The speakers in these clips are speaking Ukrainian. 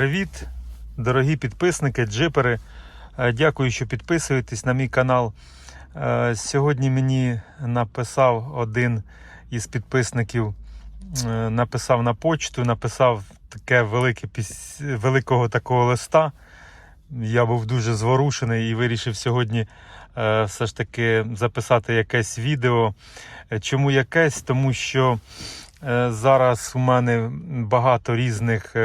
Привіт, дорогі підписники, джипери. Е, Дякую, що підписуєтесь на мій канал. Е, Сьогодні мені написав один із підписників, е, написав на почту, написав таке велике великого такого листа. Я був дуже зворушений і вирішив сьогодні все ж таки записати якесь відео. Чому якесь? Тому що зараз у мене багато різних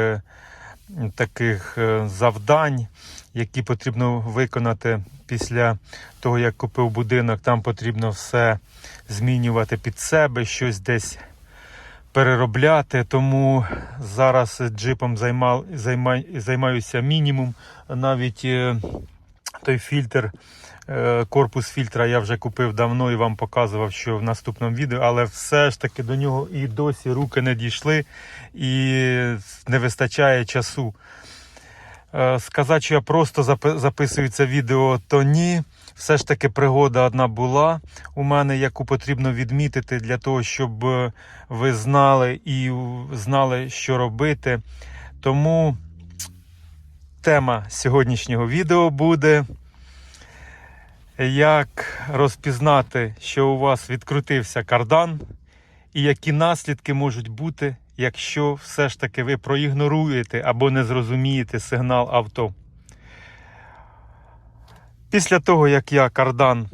таких е, завдань, які потрібно виконати після того, як купив будинок. Там потрібно все змінювати під себе, щось десь переробляти. Тому зараз джипом займав, займаю, займаюся мінімум. Навіть е, той фільтр, корпус фільтра я вже купив давно і вам показував, що в наступному відео, але все ж таки до нього і досі руки не дійшли, і не вистачає часу. Е, Сказати, що я просто записую це відео, то ні. Все ж таки пригода одна була у мене, яку потрібно відмітити для того, щоб е, ви знали і знали, що робити. Тому тема сьогоднішнього відео буде як розпізнати, що у вас відкрутився кардан, і які наслідки можуть бути, якщо все ж таки ви проігноруєте або не зрозумієте сигнал авто. Після того, як я кардан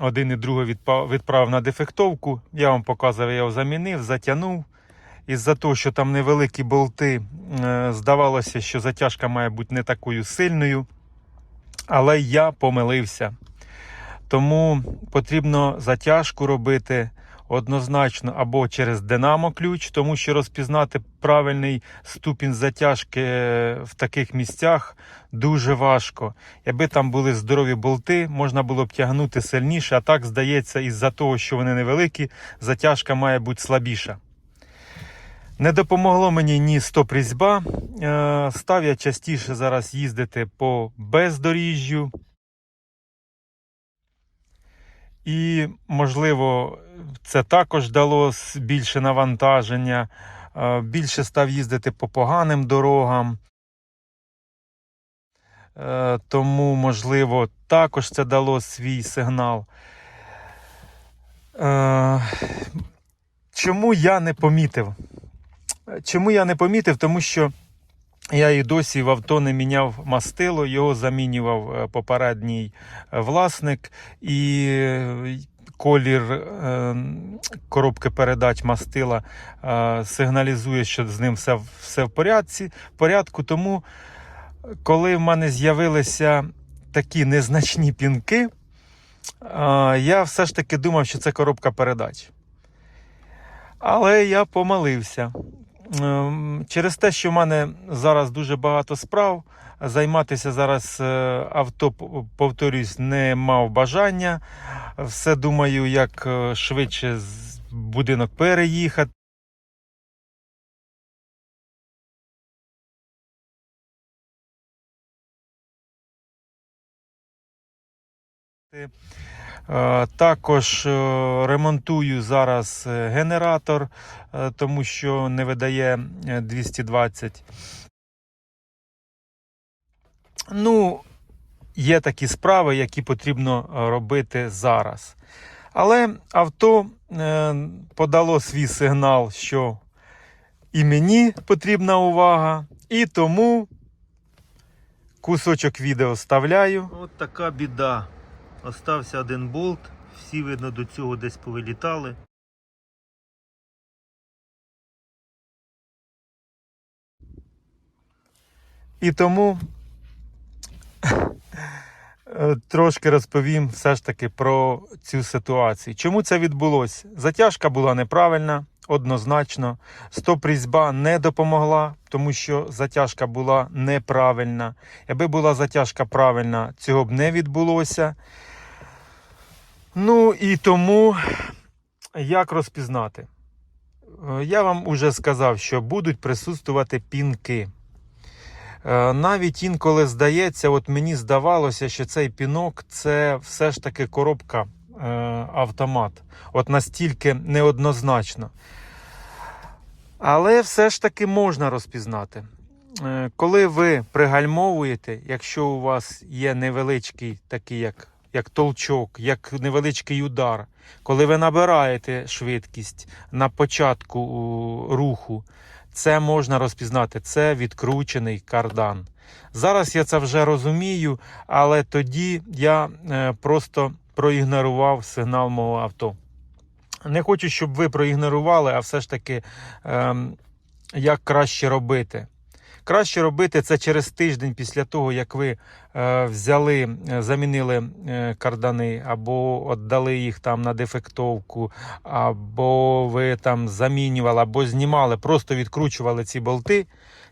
один і другий відпа- відправив на дефектовку, я вам показував, я його замінив, затягнув. Із-за того, що там невеликі болти, е, здавалося, що затяжка має бути не такою сильною. Але я помилився. Тому потрібно затяжку робити однозначно або через динамо ключ, тому що розпізнати правильний ступінь затяжки е, в таких місцях дуже важко. Якби там були здорові болти, можна було б тягнути сильніше, а так здається, із-за того, що вони невеликі, затяжка має бути слабіша. Не допомогло мені ні стоп-різьба. Е, Став я частіше зараз їздити по бездоріжжю. І, можливо, це також дало більше навантаження. Е, Більше став їздити по поганим дорогам. Е, Тому, можливо, також це дало свій сигнал. Е, Чому я не помітив? Чому я не помітив? Тому що я і досі в авто не міняв мастило, його замінював е, попередній е, власник, і е, колір коробки передач мастила сигналізує, що з ним все, все в порядці, в порядку. Тому, коли в мене з'явилися такі незначні пінки, я все ж таки думав, що це коробка передач. Але я помилився. Ем, Через те, що в мене зараз дуже багато справ, займатися зараз е, авто, повторюсь, не мав бажання. Все думаю, як е, швидше з будинок переїхати. Е, Також е, ремонтую зараз е, генератор, тому що не видає е, 220. Ну, є такі справи, які потрібно робити зараз. Але авто подало свій сигнал, що і мені потрібна увага, і тому кусочок відео вставляю. От така біда. Остався один болт, всі, видно, до цього десь повилітали. І тому трошки розповім все ж таки про цю ситуацію. Чому це відбулося? Затяжка була неправильна, однозначно. Стоп-різьба не допомогла, тому що затяжка була неправильна. Якби була затяжка правильна, цього б не відбулося. Ну і тому як розпізнати? Е, Я вам уже сказав, що будуть присутствувати пінки. Е, Навіть інколи здається, от мені здавалося, що цей пінок це все ж таки коробка е, автомат. От настільки неоднозначно. Але все ж таки можна розпізнати. коли ви пригальмовуєте, якщо у вас є невеличкий такий, як, як толчок, як невеличкий удар, коли ви набираєте швидкість на початку руху, це можна розпізнати. Це відкручений кардан. Зараз я це вже розумію, але тоді я е, просто проігнорував сигнал мого авто. Не хочу, щоб ви проігнорували, а все ж таки, ем, як краще робити. Краще робити це через тиждень після того, як ви е, взяли, е, замінили е, кардани, або віддали їх там на дефектовку, або ви там замінювали, або знімали, просто відкручували ці болти.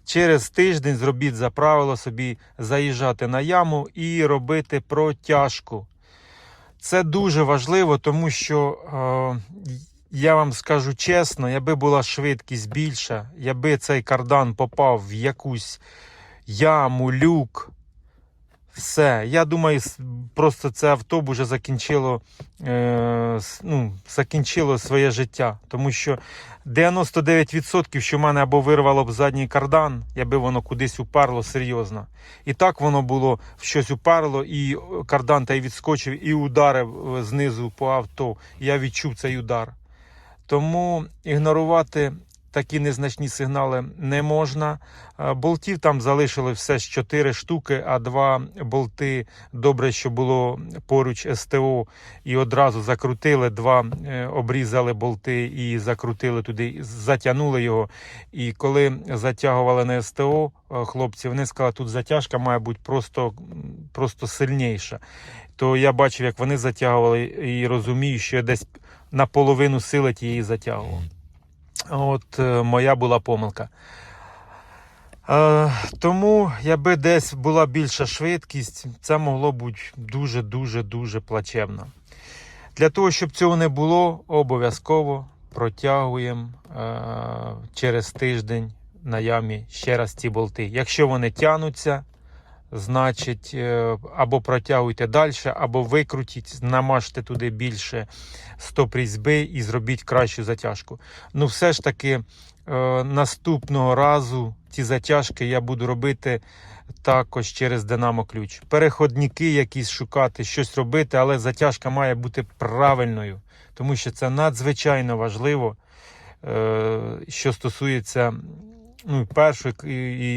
Через тиждень зробіть за правило собі заїжджати на яму і робити протяжку. Це дуже важливо, тому що е, я вам скажу чесно, якби була швидкість більша, якби цей кардан попав в якусь яму, люк, все. Я думаю, просто це авто б уже закінчило, е, ну, закінчило своє життя. Тому що 99%, що в мене або вирвало б задній кардан, якби воно кудись уперло серйозно. І так воно було в щось уперло, і кардан та й відскочив, і ударив е, знизу по авто. Я відчув цей удар. Тому ігнорувати такі незначні сигнали не можна. Е, Болтів там залишили все ж 4 штуки, а два болти добре, що було поруч СТО, і одразу закрутили. Два е, обрізали болти і закрутили туди, затягнули його. І коли затягували на СТО, е, хлопці, вони сказали, тут затяжка має бути просто, просто сильніша. То я бачив, як вони затягували, і розумію, що я десь наполовину сили тієї затягував. От е, моя була помилка. Е, тому, якби десь була більша швидкість, це могло бути дуже-дуже дуже плачевно. Для того, щоб цього не було, обов'язково протягуємо е, через тиждень на ямі ще раз ці болти. Якщо вони тянуться, значить е, або протягуйте далі, або викрутіть, намажте туди більше стоп різьби і зробіть кращу затяжку. Ну, все ж таки, е, наступного разу ці затяжки я буду робити також через Динамо ключ. Переходники якісь шукати, щось робити, але затяжка має бути правильною, тому що це надзвичайно важливо, е, що стосується ну, і першої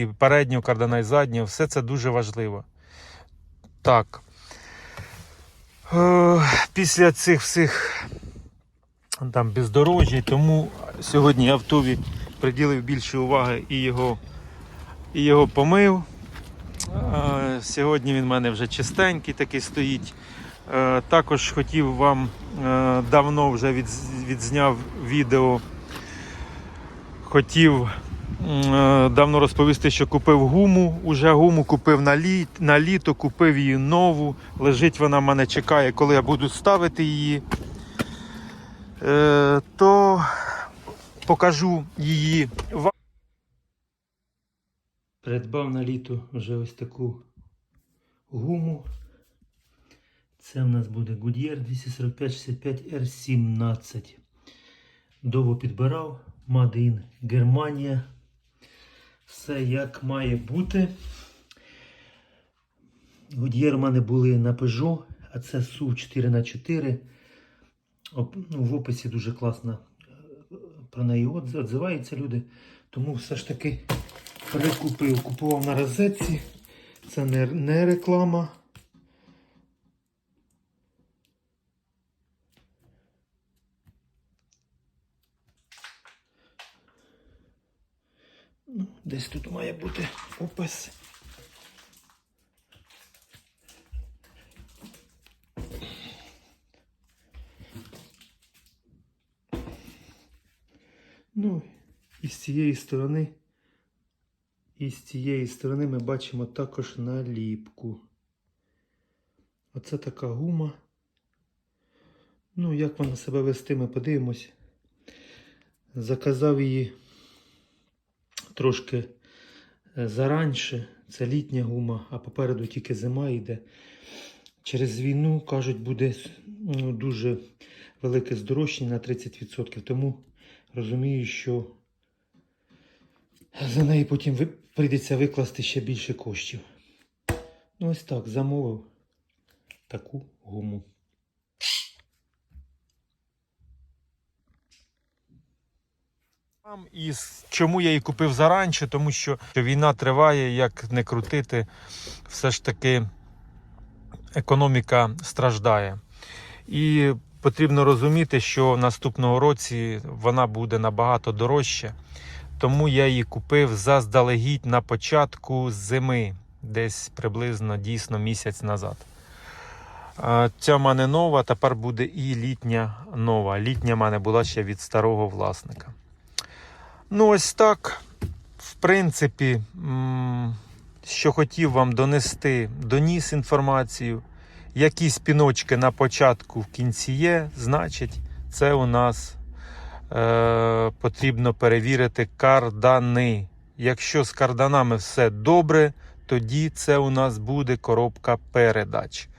і, переднього кардана, і заднього. Все це дуже важливо. Так. Е, після цих всіх там бездорожжя, тому сьогодні я автові приділив більше уваги і його, і його помив. Е, Сьогодні він в мене вже чистенький такий стоїть. Е, Також хотів вам давно вже відзняв відео. Хотів давно розповісти, що купив гуму. Уже гуму купив на, літ, на літо, купив її нову. Лежить вона мене чекає, коли я буду ставити її. Е, то покажу її. Придбав на літо вже ось таку гуму. Це в нас буде Goodyear 245-65 R17. Довго підбирав. In Германія. Все як має бути. Гудьєр у мене були на Peugeot, а це SUV 4х4. Ну, в описі дуже класно е, про неї відзиваються люди. Тому все ж таки перекупив. Купував на розетці. Це не реклама. Ну, десь тут має бути опис. Ну, і з цієї сторони, і з цієї сторони ми бачимо також наліпку. Оце така гума. Ну, як вона себе вести, ми подивимось. Заказав її трошки е, заранше. Це літня гума, а попереду тільки зима йде. Через війну, кажуть, буде ну, дуже велике здорожчання на 30%. Тому розумію, що За неї потім прийдеться викласти ще більше коштів. Ну, ось так, замовив таку гуму. І чому я її купив заранче? Тому що війна триває, як не крутити, все ж таки економіка страждає. І потрібно розуміти, що наступного році вона буде набагато дорожча. Тому я її купив заздалегідь на початку зими, десь приблизно дійсно місяць назад. Ця в мене нова, тепер буде і літня нова. Літня в мене була ще від старого власника. Ну, ось так. В принципі, що хотів вам донести, доніс інформацію. Якісь піночки на початку в кінці є, значить, це у нас е, потрібно перевірити кардани. Якщо з карданами все добре, тоді це у нас буде коробка передач.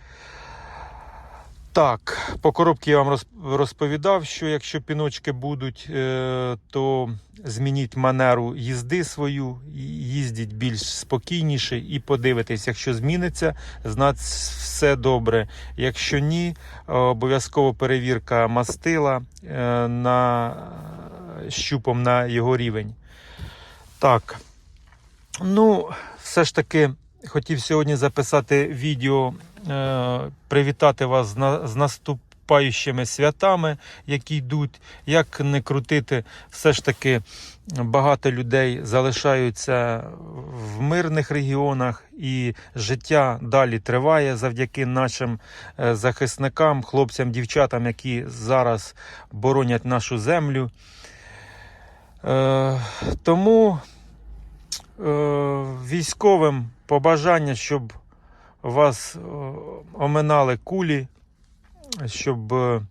Так, по коробці я вам роз- розповідав, що якщо піночки будуть, е, то змініть манеру їзди свою, їздіть більш спокійніше і подивитесь, якщо зміниться, значить все добре. Якщо ні, обов'язково перевірка мастила е, на щупом на його рівень. Так. Ну, все ж таки хотів сьогодні записати відео, привітати вас з, наступаючими святами, які йдуть. Як не крутити, все ж таки багато людей залишаються в мирних регіонах, і життя далі триває завдяки нашим е, захисникам, хлопцям, дівчатам, які зараз боронять нашу землю. Е, тому е, військовим побажання, щоб вас е, оминали кулі, щоб е,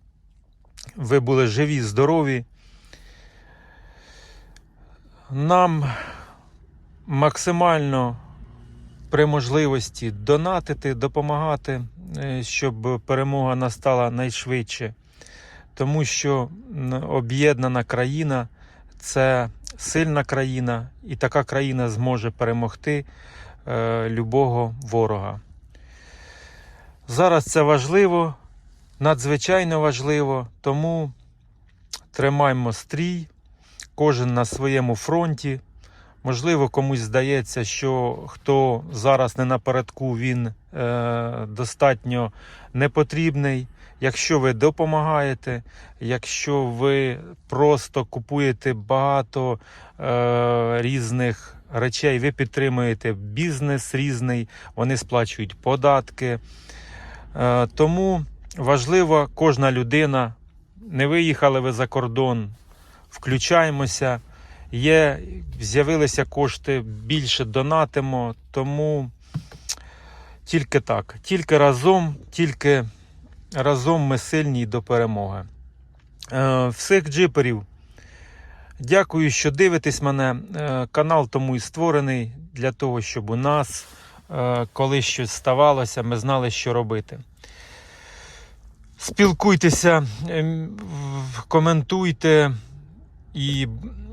ви були живі, здорові. Нам максимально при можливості донатити, допомагати, е, щоб перемога настала найшвидше. Тому що об'єднана країна це сильна країна, і така країна зможе перемогти любого ворога. Зараз це важливо, надзвичайно важливо, тому тримаймо стрій, кожен на своєму фронті. Можливо, комусь здається, що хто зараз не напередку, він е, достатньо непотрібний. Якщо ви допомагаєте, якщо ви просто купуєте багато е, різних речей, ви підтримуєте бізнес різний, вони сплачують податки. Е, тому важлива кожна людина. Не виїхали ви за кордон, включаємося. Є, з'явилися кошти, більше донатимо, тому тільки так, тільки разом, тільки разом ми сильні до перемоги. Е, всіх джиперів. Дякую, що дивитесь мене. Е, канал тому і створений для того, щоб у нас, коли щось ставалося, ми знали, що робити. Спілкуйтеся, ем, коментуйте і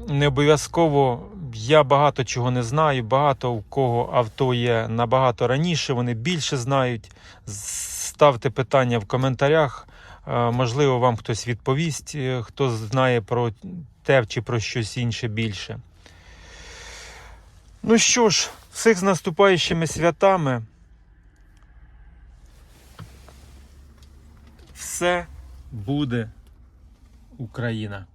не обов'язково. Я багато чого не знаю. Багато у кого авто є набагато раніше, вони більше знають. Ставте питання в коментарях. Е, Можливо, вам хтось відповість, е, хто знає про те чи про щось інше більше. Ну що ж, всіх з наступаючими святами. Все буде Україна.